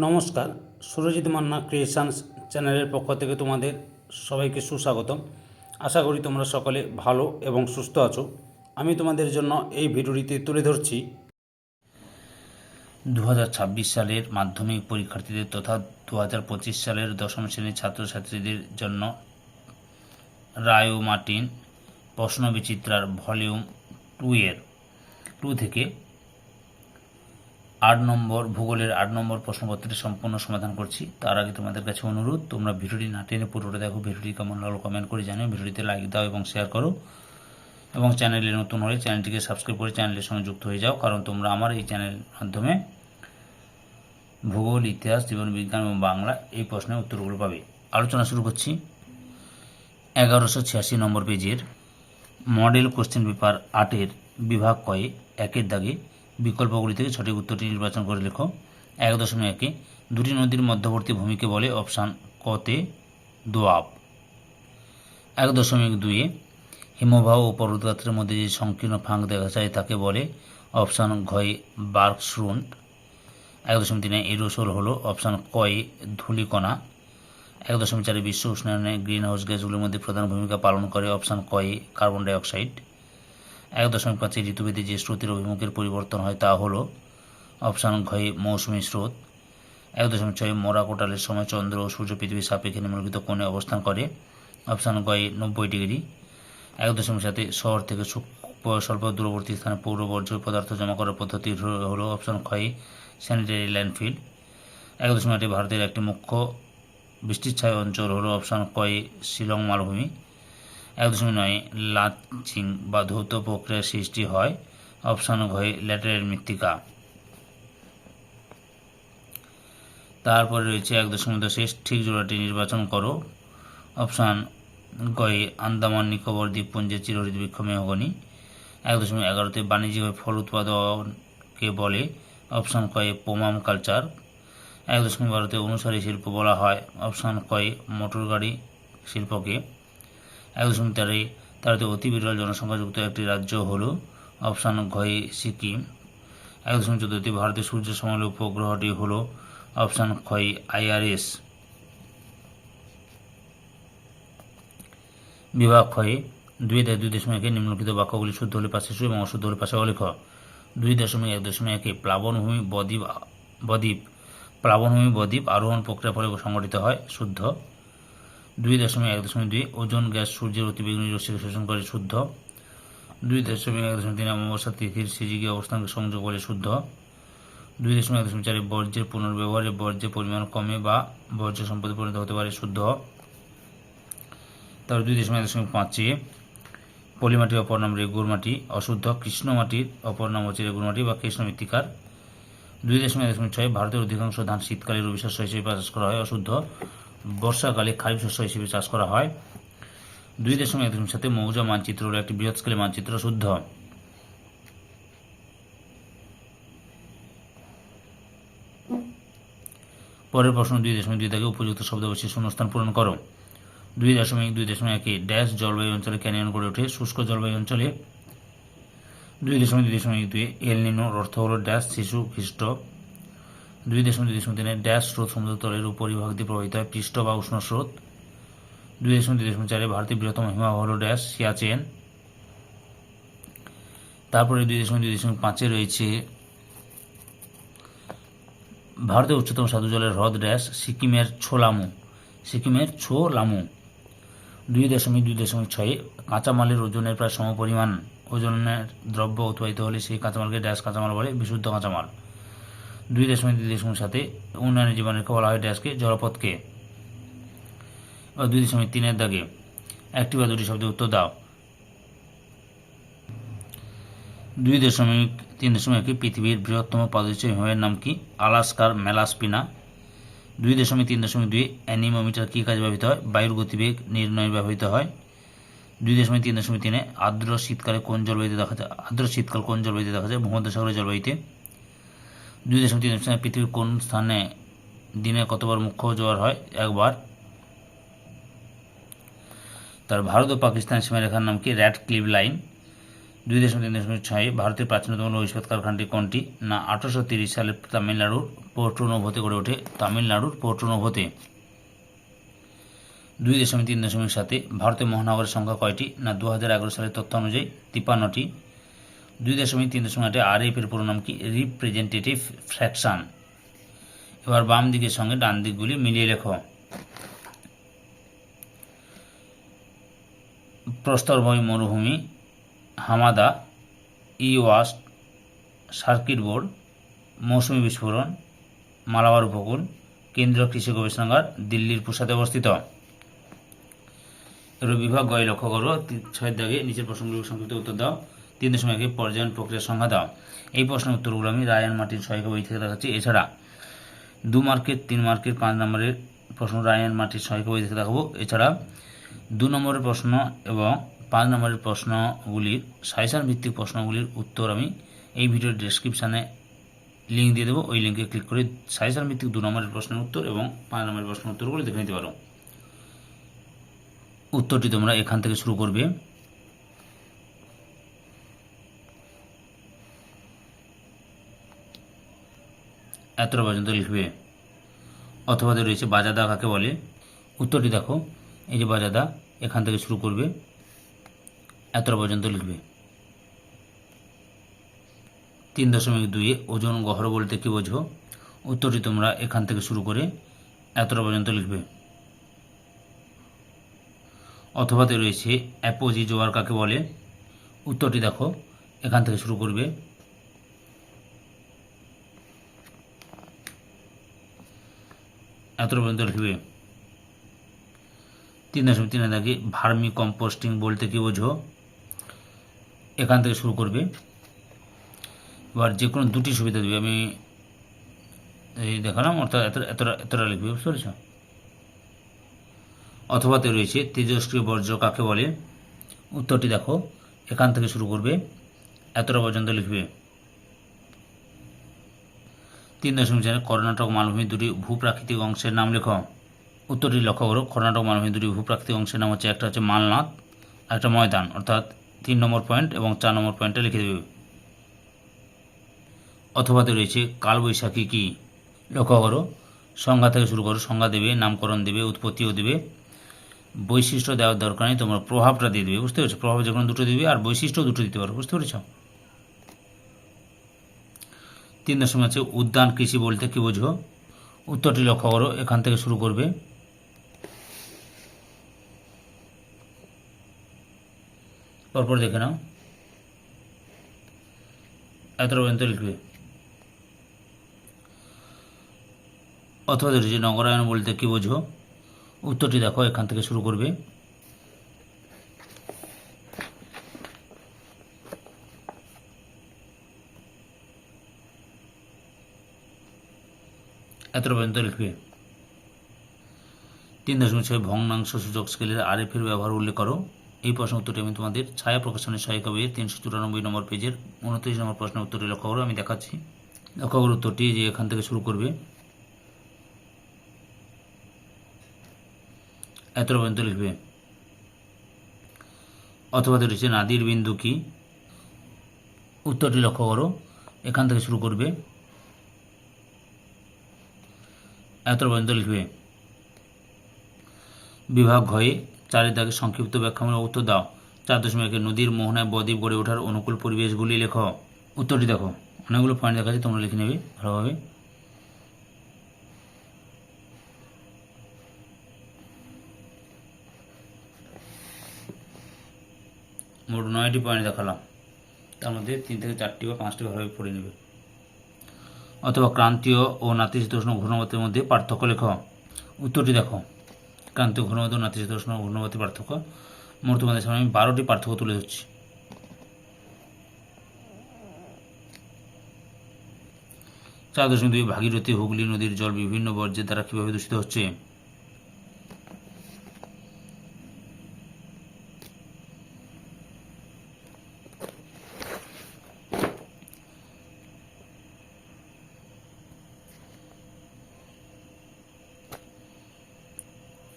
নমস্কার, সুরজিৎ মান্না ক্রিয়েশনস চ্যানেলের পক্ষ থেকে তোমাদের সবাইকে সুস্বাগতম। আশা করি তোমরা সকলে ভালো এবং সুস্থ আছো। আমি তোমাদের জন্য এই ভিডিওটিতে তুলে ধরছি দু হাজার ছাব্বিশ সালের মাধ্যমিক পরীক্ষার্থীদের তথা দু হাজার পঁচিশ সালের দশম শ্রেণির ছাত্রছাত্রীদের জন্য রায় মার্টিন প্রশ্ন বিচিত্রার ভলিউম টু এর, টু থেকে আট নম্বর, ভূগোলের আট নম্বর প্রশ্নপত্রের সম্পূর্ণ সমাধান করছি। তার আগে তোমাদের কাছে অনুরোধ, তোমরা ভিডিওটি না টেনে পুরোটা দেখো, ভিডিওটি কেমন লাগল কমেন্ট করে জানিও, ভিডিওটিতে লাইক দাও এবং শেয়ার করো। এবং চ্যানেলে নতুন হলে চ্যানেলটিকে সাবস্ক্রাইব করে চ্যানেলের সঙ্গে যুক্ত হয়ে যাও, কারণ তোমরা আমার এই চ্যানেলের মাধ্যমে ভূগোল, ইতিহাস, জীবন বিজ্ঞান এবং বাংলা এই প্রশ্নের উত্তরগুলো পাবে। আলোচনা শুরু করছি। এগারোশো ছিয়াশি নম্বর পেজের মডেল কোশ্চেন পেপার আটের বিভাগ কয়ে একের দাগে বিকল্পগুলি থেকে সঠিক উত্তরটি নির্বাচন করে লেখো। এক দশমিক একে দুটি নদীর মধ্যবর্তী ভূমিকে বলে অপশান কতে দোয়াব। এক দশমিক দুইয়ে হিমবাহ ও পর্বতগাত্রের মধ্যে যে সংকীর্ণ ফাঁক দেখা যায় তাকে বলে অপশান ঘয়ে বার্কশ্রুন্ট। এক দশমিক তিনে এরোসোল হলো অপশান কয়ে ধূলিকণা। এক দশমিক চারে বিশ্ব উষ্ণায়নে গ্রিন হাউস গ্যাসগুলির মধ্যে প্রধান ভূমিকা পালন করে অপশান কয়ে কার্বন ডাইঅক্সাইড। এক দশমিক পাঁচে ঋতুভেদে যে স্রোতের অভিমুখের পরিবর্তন হয় তা হলো অপশান ঘয়ে মৌসুমী স্রোত। এক দশমিক ছয় মোরা কোটালের সময় চন্দ্র ও সূর্য পৃথিবীর সাপেক্ষে নিম্নলিখিত কোণে অবস্থান করে। অপশান গয়ে নব্বই ডিগ্রি। এক দশমিক সাথে শহর থেকে স্বল্প দূরবর্তী স্থানে পৌর বর্জ্য পদার্থ জমা করার পদ্ধতি হল- অপশান ক্ষয় স্যানিটারি ল্যান্ডফিল এক দশমিক আটে ভারতের একটি মুখ্য বৃষ্টির ছায় অঞ্চল হলো অপশান কয় শিলং মালভূমি। এক দশমিক নয় লাচিং বা ধৌত প্রক্রিয়ার সৃষ্টি হয়। অপশান ঘয়ে ল্যাটারের মৃত্তিকা। তারপরে রয়েছে এক দশমিক দশে ঠিক জোড়াটি নির্বাচন করো। অপশান গয়ে আন্দামান, নিকোবর দ্বীপপুঞ্জের চিরহরিত বৃক্ষ মেহগনি এক দশমিক এগারোতে বাণিজ্যিকভাবে ফল উৎপাদনকে বলে। অপশান কয়ে পোমাম কালচার। এক দশমিক বারোতে অনুসারী শিল্প বলা হয়। অপশান কয়ে মোটর গাড়ি শিল্পকে। এক দশমিক তেরোতে অতি বিরল জনসংখ্যাযুক্ত একটি রাজ্য হল অপশান ঘয়ে সিকিম। এক চোদ্দোতে ভারতের সূর্য সমাল উপগ্রহটি হল অপশান ক্ষয় আইআরএস। বিভাগ ক্ষয়ে দুই দেয় দুই দশমিক একে নিম্নলিখিত বাক্যগুলি শুদ্ধ হলে পাশে শু এবং অশুদ্ধ হলে পাশে অলেখ। দুই দশমিক এক দশমিক একে প্লাবনভূমি বদ্বীপ বদ্বীপ। প্লাবনভূমি বদ্বীপ আরোহণ প্রক্রিয়া ফলে সংগঠিত হয়, শুদ্ধ। দুই দশমিক এক দশমিক দুই ওজন গ্যাস সূর্যের অতিবেগুনি রশ্মিকে শোষণ করে শুদ্ধ। দুই দশমিক এক দশমিক তিন অমাবস্যা তিথির সিজিকে অবস্থানকে সংযোগ বলে শুদ্ধ। দুই দশমিক এক দশমিক চারে বর্জ্যের পুনর্ব্যবহারে বর্জ্যের পরিমাণ কমে বা বর্জ্য সম্পদে পরিণত হতে পারে শুদ্ধ। তারপর দুই দশমিক এক দশমিক পাঁচে পলিমাটি অপর নাম রেগুর মাটি, অশুদ্ধ কৃষ্ণ মাটির অপর নাম হচ্ছে রেগুর মাটি বা কৃষ্ণ মৃত্তিকার। দুই দশমিক এক দশমিক ছয় ভারতের অধিকাংশ ধান শীতকালে রবি হিসেবে চাষ করা হয় অশুদ্ধ। বর্ষাকালে খারিফ শস্য হিসেবে চাষ করা হয়। দুই দশমিক এক সাথে মৌজা মানচিত্র হল একটি বৃহৎ স্কেলের মানচিত্র শুদ্ধ। পরের প্রশ্ন দুই দশমিক দুই থেকে উপযুক্ত শব্দ বসে শূন্যস্থান পূরণ করো। দুই দশমিক দুই দশমিক একে ড্যাশ জলবায়ু অঞ্চলে ক্যানিয়ন গড়ে ওঠে, শুষ্ক জলবায়ু অঞ্চলে। দুই দশমিক দুই দশমিক দুই এল নিনোর অর্থ হল ড্যাশ, শিশু, খ্রিস্ট দুই দশমিক দুই দশমিক ড্যাশ স্রোত সমুদ্র তলের উপরিভাগ দিয়ে প্রবাহিত হয় পৃষ্ঠ বা উষ্ণ স্রোত। দুই দশমিক দুই দশমিক চারে ভারতের বৃহত্তম হিমবাহ হল ড্যাশ সিয়াচেন। তারপরে দুই দশমিক দুই দশমিক পাঁচে রয়েছে ভারতের উচ্চতম সাধু জলের হ্রদ ড্যাশ সিকিমের ছোলামু। সিকিমের ছোলামু। দুই দশমিক দুই দশমিক ছয়ে কাঁচামালের ওজনের প্রায় সমপরিমাণ ওজনের দ্রব্য উৎপাদিত হলে সেই কাঁচামালকে ড্যাশ কাঁচামাল বলে, বিশুদ্ধ কাঁচামাল। দুই দশমিক দুই দশমিক সাথে উন্নয়নের জীবনরেখা বলা হয় ড্যাশকে জলপথকে। দুই দশমিক তিনের দাগে। একটি বা দুটি শব্দের উত্তর দাও। দুই দশমিক তিন দশমিক পৃথিবীর বৃহত্তম পাদদেশীয় হিমবাহের নাম কি? আলাস্কার মেলাসপিনা। দুই দশমিক তিন দশমিক দুই অ্যানিমোমিটার কী কাজে ব্যবহৃত হয়? বায়ুর গতিবেগ নির্ণয়ে ব্যবহৃত হয়। দুই দশমিক তিন দশমিক তিনে আর্দ্র শীতকালে কোন জলবায়ুতে দেখা যায়? আর্দ্র শীতকাল কোন জলবায়ুতে দেখা যায়? ভূমধ্যসাগরের জলবায়ুতে। দুই দশমিক তিন দশমিক পৃথিবীর কোন স্থানে দিনে কতবার মুখ্য জোয়ার হয়? একবার। তার ভারত ও পাকিস্তান সীমারেখার নাম কি? Radcliffe line. দুই দশমিক তিন দশমিক ছয়, ভারতের প্রাচীনতম লৌহ ইস্পাত কারখানাটি কোনটি? না, আঠারোশো তিরিশ সালে তামিলনাড়ুর পোর্ট্রোনোভোতে গড়ে ওঠে তামিলনাড়ুর পোর্ট্রোনোভোতে দুই দশমিক তিন দশমিক সাতে, ভারতের মহানগরের সংখ্যা কয়টি? না দু হাজার এগারো সালের তথ্য অনুযায়ী তিপ্পান্নটি দুই দশমিক তিন দশমিক আটে আর এফ এর পুরো নাম কি? রিপ্রেজেন্টেটিভ ফ্র্যাকশন এবার বাম দিকের সঙ্গে ডান দিকগুলি মিলিয়ে লেখো। প্রস্তরভূমি, মরুভূমি, হামাদা ই ওয়াস্ট সার্কিট বোর্ড, মৌসুমি বিস্ফোরণ, মালাবার উপকূল, কেন্দ্রীয় কৃষি গবেষণাগার, দিল্লির প্রসাদে অবস্থিত। এবার বিভাগ গয় লক্ষ্য করো ছয় দাগে নিচের প্রশ্নগুলোর সংক্ষিপ্ত উত্তর দাও। তিন দশমিক একে পর্যায়ন প্রক্রিয়ার সংখ্যা দাও। এই প্রশ্নের উত্তরগুলো আমি রায়ান মার্টিন সহায়ক বই থেকে দেখাচ্ছি। এছাড়া দু মার্কের, তিন মার্কের, পাঁচ নম্বরের প্রশ্ন রায়ান মার্টিন সহায়ক বই থেকে দেখাবো। এছাড়া দু নম্বরের প্রশ্ন এবং পাঁচ নম্বরের প্রশ্নগুলির, সাজেশন ভিত্তিক প্রশ্নগুলির উত্তর আমি এই ভিডিওর ডেসক্রিপশানে লিঙ্ক দিয়ে দেবো। ওই লিঙ্কে ক্লিক করে সাজেশন ভিত্তিক দু নম্বরের প্রশ্নের উত্তর এবং পাঁচ নম্বরের প্রশ্নের উত্তরগুলি দেখে নিতে পারো। উত্তরটি তোমরা এখান থেকে শুরু করবে। এতটা পর্যন্ত লিখবে? অথবা রয়েছে বাজাদা, কাকে বলে? উত্তরটি দেখো। এই যে বাজাদা, এখান থেকে শুরু করবে। এতটা পর্যন্ত লিখবে। তিন দশমিক দুইয়ে ওজন গহ্বর বলতে কী বোঝো? উত্তরটি তোমরা এখান থেকে শুরু করে এতটা পর্যন্ত লিখবে। অথবাতে রয়েছে অ্যাপোজি জোয়ার, কাকে বলে? উত্তরটি দেখো। এখান থেকে শুরু করবে। এতটা পর্যন্ত লিখবে? তিন দশমিক তিন দাগে ভার্মি কম্পোস্টিং বলতে কি বোঝো? এখান থেকে শুরু করবে। এবার যে কোনো দুটি সুবিধা দেবে। আমি এই দেখালাম, অর্থাৎ এত এতটা এতটা লিখবে, বুঝতে পেরেছ? অথবাতে রয়েছে তেজস্ক্রিয় বর্জ্য, কাকে বলে? উত্তরটি দেখো। এখান থেকে শুরু করবে। এতটা পর্যন্ত লিখবে। তিন দশমিক চারে কর্ণাটক মালভূমির দুটি ভূপ্রাকৃতিক অংশের নাম লেখো। উত্তরটি লক্ষ্য করো, কর্ণাটক মালভূমির দুটি ভূপ্রাকৃতিক অংশের নাম হচ্ছে একটা হচ্ছে মালনাথ, আর একটা ময়দান, অর্থাৎ তিন নম্বর পয়েন্ট এবং চার নম্বর পয়েন্টে লিখে দেবে। অথবাতে রয়েছে, কালবৈশাখী কী? লক্ষ্য করো, সংজ্ঞা থেকে শুরু করো, সংজ্ঞা দেবে, নামকরণ দেবে, উৎপত্তিও দেবে। বৈশিষ্ট্য দেওয়ার দরকার নেই, তোমরা প্রভাবটা দিয়ে দেবে, বুঝতে পেরেছ? প্রভাব যে কোনো দুটো দিবে আর বৈশিষ্ট্য দুটো দিতে পারো, বুঝতে পেরেছ? তিন দশমিক আছে, উদ্যান কৃষি বলতে কী বোঝো? উত্তরটি লক্ষ্য করো, এখান থেকে শুরু করবে। পরপর দেখে নাও। এতটা পর্যন্ত লিখবে। অথবা ধরেছি নগরায়ন বলতে কী বোঝো, উত্তরটি দেখো, এখান থেকে শুরু করবে। এতটা পর্যন্ত লিখবে? তিন দশমিক ছয় ভগ্নাংশ সূচক স্কেলের আরএফের ব্যবহার উল্লেখ করো। এই প্রশ্ন উত্তরটি আমি তোমাদের ছায়া প্রকাশনের সহায়িকা বইয়ের তিনশো চুরানব্বই নম্বর পেজের উনত্রিশ নম্বর প্রশ্নের উত্তরটি লক্ষ্য করো, আমি দেখাচ্ছি। লক্ষ্য করো উত্তরটি, যে এখান থেকে শুরু করবে। এত পর্যন্ত লিখবে। অথবা রয়েছে নাদির বিন্দু কি? উত্তরটি লক্ষ্য করো, এখান থেকে শুরু করবে। এতটা পর্যন্ত লিখবে। বিভাগ ঘয়ে চারের দাগে সংক্ষিপ্ত ব্যাখ্যামূলক উত্তর দাও। চার দশমিক নদীর মোহনায় বদ্বীপ গড়ে ওঠার অনুকূল পরিবেশগুলি লেখ। উত্তরটি দেখো। অনেকগুলো পয়েন্ট দেখা যাচ্ছে তোমরা লিখে নেবে ভালোভাবে। মোট নয়টি পয়েন্ট দেখালাম। তার মধ্যে তিন থেকে চারটি বা পাঁচটি ভাবে পড়ে নেবে। অথবা ক্রান্তীয় ও নাতিশীতোষ্ণ ঘূর্ণবতের মধ্যে পার্থক্য লেখ। উত্তরটি দেখো। ক্রান্তীয় ঘূর্ণবত ও নাতিশীতোষ্ণ ঘূর্ণবতী পার্থক্য। মোট সামনে আমি বারোটি পার্থক্য তুলে ধরছি। চার দশমিক দুই ভাগীরথী হুগলি নদীর জল বিভিন্ন বর্জ্যের দ্বারা কীভাবে দূষিত হচ্ছে?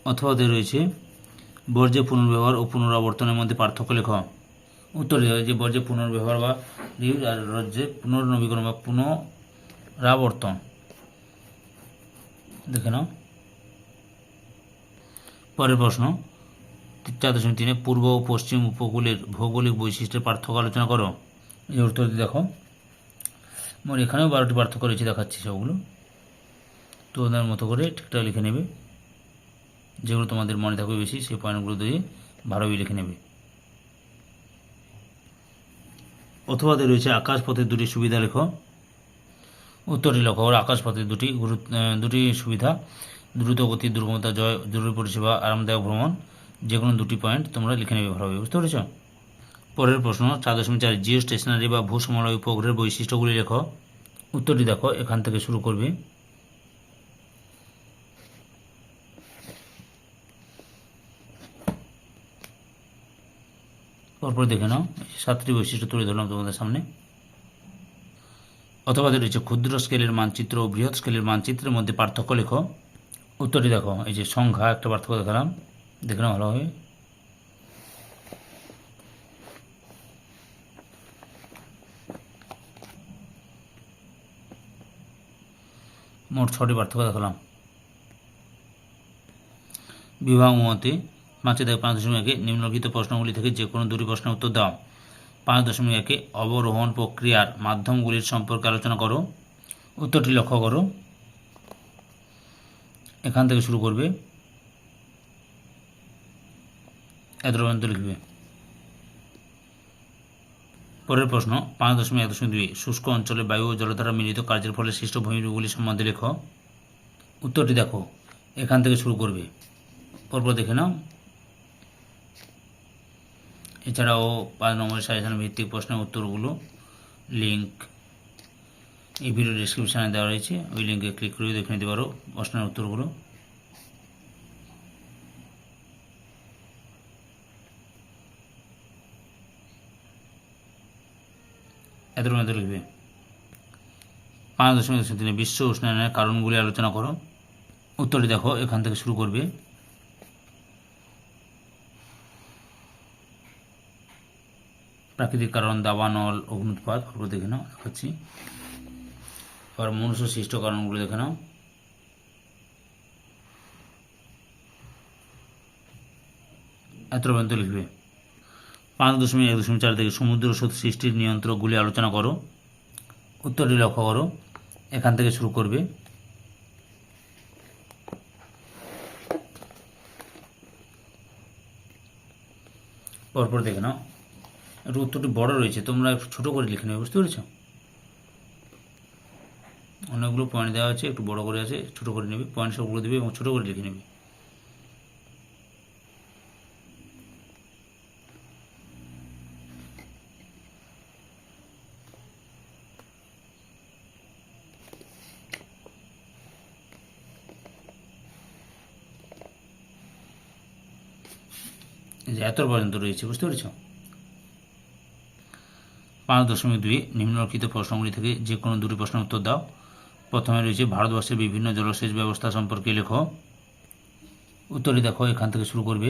অথবা তে রয়েছে, বর্জ্য পুনর্ব্যবহার ও পুনরাবর্তনের মধ্যে পার্থক্য লেখ। উত্তর যে বর্জ্য পুনর্ব্যবহার বা রিউজ আর রাজ্যে পুনর্নবীকরণ বা পুনরাবর্তন। দেখে নাও। পরের প্রশ্ন চার দশমিক তিনে পূর্ব ও পশ্চিম উপকূলের ভৌগোলিক বৈশিষ্ট্যের পার্থক্য আলোচনা করো। এই উত্তরটি দেখো। মোট এখানেও বারোটি পার্থক্য রয়েছে, দেখাচ্ছি সবগুলো। তোমাদের মতো করে ঠিকঠাক লিখে নেবে। যেগুলো তোমাদের মনে থাকবে বেশি, সেই পয়েন্টগুলো দিয়ে ভালোভাবে লিখে নেবে। অথবাতে রয়েছে আকাশপথের দুটি সুবিধা লেখো। উত্তরটি লক্ষ্য করো আকাশপথের দুটি গুরুত্ব দুটি সুবিধা, দ্রুত গতি দুর্গমতা জয়, জরুরি পরিষেবা, আরামদায়ক ভ্রমণ যে কোনো দুটি পয়েন্ট তোমরা লিখে নেবে ভালোভাবে বুঝতে পেরেছ? পরের প্রশ্ন, চার দশমিক চার জিও স্টেশনারি বা ভূসমলয় উপগ্রহের বৈশিষ্ট্যগুলি লেখো। উত্তরটি দেখো, এখান থেকে শুরু করবে। পরপর দেখে নাও। সাতটি বৈশিষ্ট্য তুলে ধরলাম তোমাদের সামনে। অথবা রয়েছে ক্ষুদ্র স্কেলের মানচিত্র ও বৃহৎ স্কেলের মানচিত্রের মধ্যে পার্থক্য লেখো, উত্তরটি দেখো, এই যে সংখ্যা, একটা পার্থক্য দেখালাম। দেখে নাও ভালোভাবে। মোট ছটি পার্থক্য দেখালাম। বিবাহ মতে পাঁচে দেখ পাঁচ দশমিক একে নিম্নলিখিত প্রশ্নগুলি থেকে যে কোনো দুটি প্রশ্নের উত্তর দাও। পাঁচ দশমিক একে অবরোহণ প্রক্রিয়ার মাধ্যমগুলির সম্পর্কে আলোচনা করো। উত্তরটি লক্ষ্য করো। এখান থেকে শুরু করবে। এত পর্যন্ত লিখবে। পরের প্রশ্ন পাঁচ দশমিক এক দশমিক দুই, শুষ্ক অঞ্চলে বায়ু ও জলধারা মিলিত কার্যের ফলে সৃষ্ট ভূমিরূপগুলি সম্বন্ধে লেখো। উত্তরটি দেখো। এখান থেকে শুরু করবে। পরপর দেখে নাও। এছাড়াও পাঁচ নম্বর সাজেশন ভিত্তিক প্রশ্নের উত্তরগুলো লিঙ্ক এই ভিডিও ডিসক্রিপশানে দেওয়া রয়েছে। ওই লিঙ্কে ক্লিক করে দেখে নিতে পারো প্রশ্নের উত্তরগুলো। এত মধ্যে লিখবে পাঁচ দশমিক দশমিক বিশ্ব উষ্ণায়নের কারণগুলি আলোচনা করো। উত্তরটি দেখো, এখান থেকে শুরু করবে। প্রাকৃতিক কারণ, দাবানল, অগ্নুৎপাত ওগুলো দেখে নাও, দেখাচ্ছি। এবার মনুষ্য সৃষ্ট কারণগুলো দেখে নাও। এত পর্যন্ত লিখবে। পাঁচ দশমিক এক দশমিক চার থেকে সমুদ্র স্রোত সৃষ্টির নিয়ন্ত্রকগুলি আলোচনা করো। উত্তরটি লক্ষ্য করো। এখান থেকে শুরু করবে। পরপর দেখে নাও। উত্তরটি বড় রয়েছে। তোমরা ছোটো করে লিখে নেবে, বুঝতে পেরেছ? অনেকগুলো পয়েন্ট দেওয়া আছে, একটু বড় করে আছে, ছোটো করে নেবে। পয়েন্ট সবগুলো দেবে এবং ছোটো করে লিখে নেবে। যে এত পর্যন্ত রয়েছে, বুঝতে পেরেছ? পাঁচ দশমিক দুই নিম্নলিখিত প্রশ্নগুলি থেকে যে কোনো দুটি প্রশ্নের উত্তর দাও। প্রথমে রয়েছে, ভারতবর্ষের বিভিন্ন জলসেচ ব্যবস্থা সম্পর্কে লেখো। উত্তরে দেখো, এখান থেকে শুরু করবে।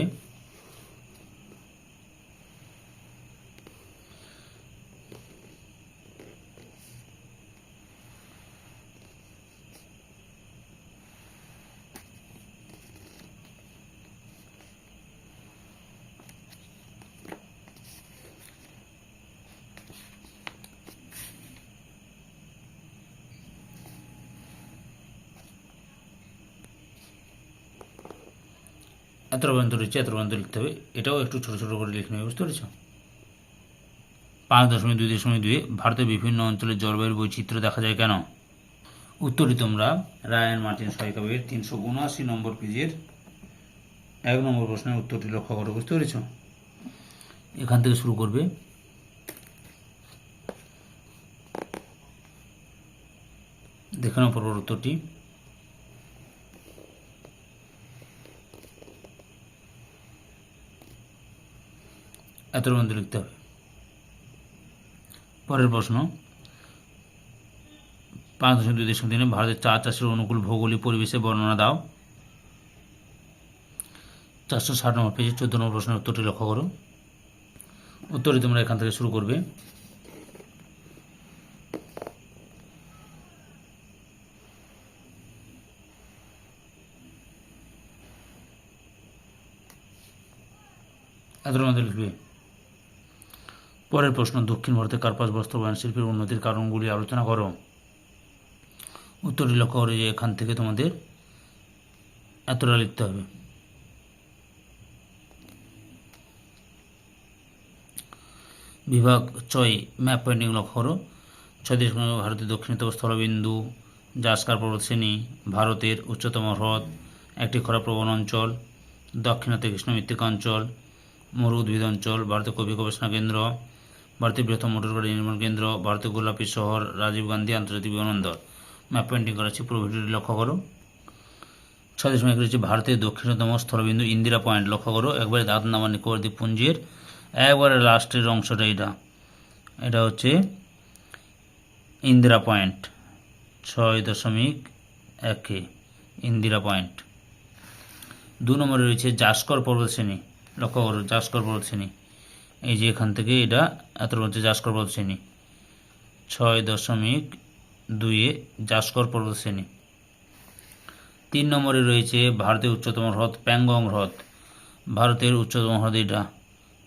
এত রয়েছে এত লিখতে হবে। এটাও একটু ছোটো ছোটো করে লিখে নেবে, বুঝতে পেরেছ? পাঁচ দশমিক দুই দশমিক দুই, ভারতের বিভিন্ন অঞ্চলের জলবায়ুর বৈচিত্র্য দেখা যায় কেন? উত্তরটি তোমরা রায়ান মার্টিন সহায়িকাবের তিনশো উনআশি নম্বর পেজের এক নম্বর প্রশ্নের উত্তরটি লক্ষ্য করো, বুঝতে পেরেছ? এখান থেকে শুরু করবে। দেখে নাও পরপর উত্তরটি। এত বন্ধু লিখতে হবে। পরের প্রশ্ন, পাঁচ দশমিক দুই দশমিক তিনে ভারতের চা চাষের অনুকূল ভৌগোলিক পরিবেশে বর্ণনা দাও। চারশো ষাট নম্বর পেজে চোদ্দ নম্বর প্রশ্নের উত্তরটি লক্ষ্য করো। উত্তরটি তোমরা এখান থেকে শুরু করবে। এত আমাদের লিখবে। পরের প্রশ্ন, দক্ষিণ ভারতে কার্পাস বস্ত্র বয়ন শিল্পের উন্নতির কারণগুলি আলোচনা করো। উত্তরটি লক্ষ্য করে যে এখান থেকে তোমাদের এতটা লিখতে হবে। বিভাগ ছয়, ম্যাপ পয়েন্টিং লক্ষ্য করো। ছয় দেশ ভারতের দক্ষিণতম স্থলবিন্দু, জাস্কার পর্বতশ্রেণী ভারতের উচ্চতম হ্রদ, একটি খরাপ্রবণ অঞ্চল, দক্ষিণাতে কৃষ্ণ মৃত্তিকা অঞ্চল, মরু উদ্ভিদ অঞ্চল, ভারতের কবি গবেষণা কেন্দ্র ভারতের বৃহত্তম মোটর গাড়ি নির্মাণ কেন্দ্র ভারতের গোলাপি শহর, রাজীব গান্ধী আন্তর্জাতিক বিমানবন্দর। ম্যাপ পেন্টিং করা আছে, পুরো ভিডিওটি লক্ষ্য করো। ছয় দশমিক রয়েছে ভারতের দক্ষিণতম স্থলবিন্দু ইন্দিরা পয়েন্ট, লক্ষ্য করো। একবারে দাঁত নামা নিকোবর দ্বীপপুঞ্জের একবারে লাস্টের অংশটা এটা। এটা হচ্ছে ইন্দিরা পয়েন্ট, ছয় দশমিক একে ইন্দিরা পয়েন্ট। দু নম্বরে রয়েছে জাস্কর পর্বতশ্রেণী লক্ষ্য করো, জাস্কর পর্বতশ্রেণী এই যে এখান থেকে এটা এত হচ্ছে জাস্কর পর্বতশ্রেণী ছয় দশমিক দুইয়ে জাস্কর পর্বতশ্রেণী তিন নম্বরে রয়েছে ভারতের উচ্চতম হ্রদ প্যাংগং হ্রদ। ভারতের উচ্চতম হ্রদ এটা।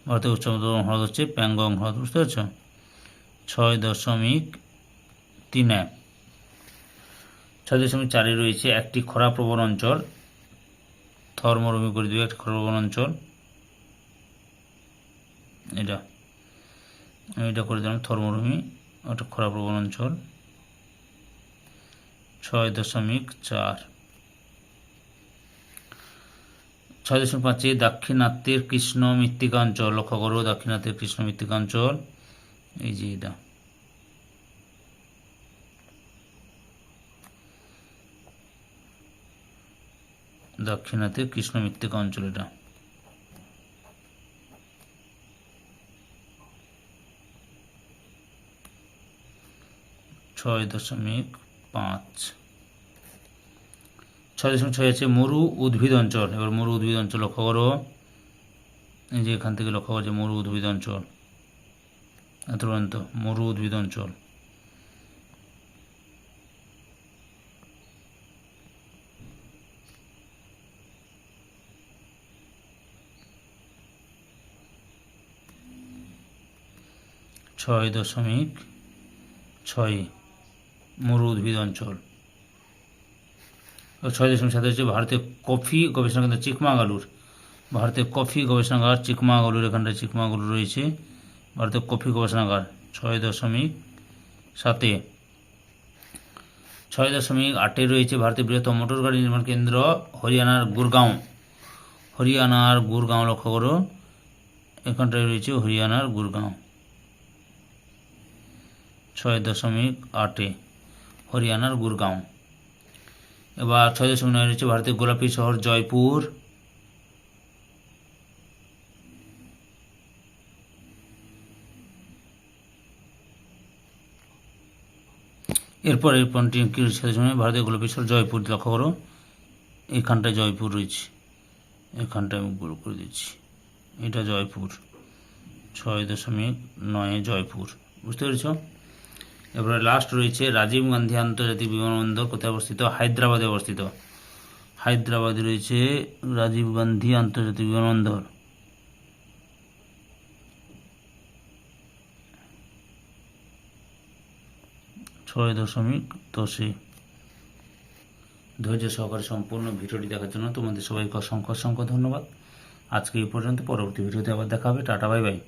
ভারতের উচ্চতম হ্রদ হচ্ছে প্যাংগং হ্রদ, বুঝতে পারছ? ছয় দশমিক তিন এক। ছয় দশমিক চারে রয়েছে একটি খরাপ্রবণ অঞ্চল থর মরুমি করে দিবে একটি খরাপ্রবণ অঞ্চল। এটা। আমি এটা করে দিলাম থর মরুমি একটা খরাপ্রবণ অঞ্চল। ছয় দশমিক চার। ছয় দশমিক পাঁচে দাক্ষিণাত্যের কৃষ্ণ মৃত্তিকা অঞ্চল, লক্ষ্য করো, দাক্ষিণাত্যের কৃষ্ণ মৃত্তিকা অঞ্চল। এই যে এটা। দাক্ষিণাত্যের কৃষ্ণ মৃত্তিকা অঞ্চল এটা। ছয় দশমিক পাঁচ। ছয় দশমিক ছয় আছে মরু উদ্ভিদ অঞ্চল। এবার মরু উদ্ভিদ অঞ্চল লক্ষ্য করো। এই যে এখান থেকে লক্ষ্য করছে মরু উদ্ভিদ অঞ্চল। এত পর্যন্ত মরু উদ্ভিদ অঞ্চল। ছয় দশমিক ছয়। মরু উদ্ভিদ অঞ্চল। ছয় দশমিক সাত হচ্ছে ভারতীয় কফি গবেষণা কেন্দ্র চিকমাগালুর ভারতের কফি গবেষণাগার চিকমাগালুর এখানটা চিকমাগালুর রয়েছে। ভারতের কফি গবেষণাগার, ছয় দশমিক সাতে। ছয় দশমিক আটে রয়েছে ভারতের বৃহত্তম মোটর গাড়ি নির্মাণ কেন্দ্র, হরিয়ানার গুরগাঁও। হরিয়ানার গুরগাঁও লক্ষ্য করো। এখানটায় রয়েছে হরিয়ানার গুরগাঁও। ছয় দশমিক আটে। হরিয়ানার গুরগাঁও। এবার ছয় দশমিক নয় রয়েছে ভারতের গোলাপি শহর জয়পুর। এরপর এই পয়েন্টটি দশমিক ভারতের গোলাপি শহর জয়পুর, লক্ষ্য করো। এখানটায় জয়পুর রয়েছে। এখানটায় আমি গুলো করে দিচ্ছি। এটা জয়পুর। ছয় দশমিক নয় জয়পুর। বুঝতে পেরেছ? এবারে লাস্ট রয়েছে রাজীব গান্ধী আন্তর্জাতিক বিমানবন্দর, কোথায় অবস্থিত? হায়দ্রাবাদে অবস্থিত। হায়দ্রাবাদে রয়েছে রাজীব গান্ধী আন্তর্জাতিক বিমানবন্দর। ছয় দশমিক দশে। ধৈর্য সহকারে সম্পূর্ণ ভিডিওটি দেখার জন্য তোমাদের সবাইকে অসংখ্য অসংখ্য ধন্যবাদ। আজকে এই পর্যন্ত, পরবর্তী ভিডিওতে আবার দেখা হবে। Ta-ta, bye bye.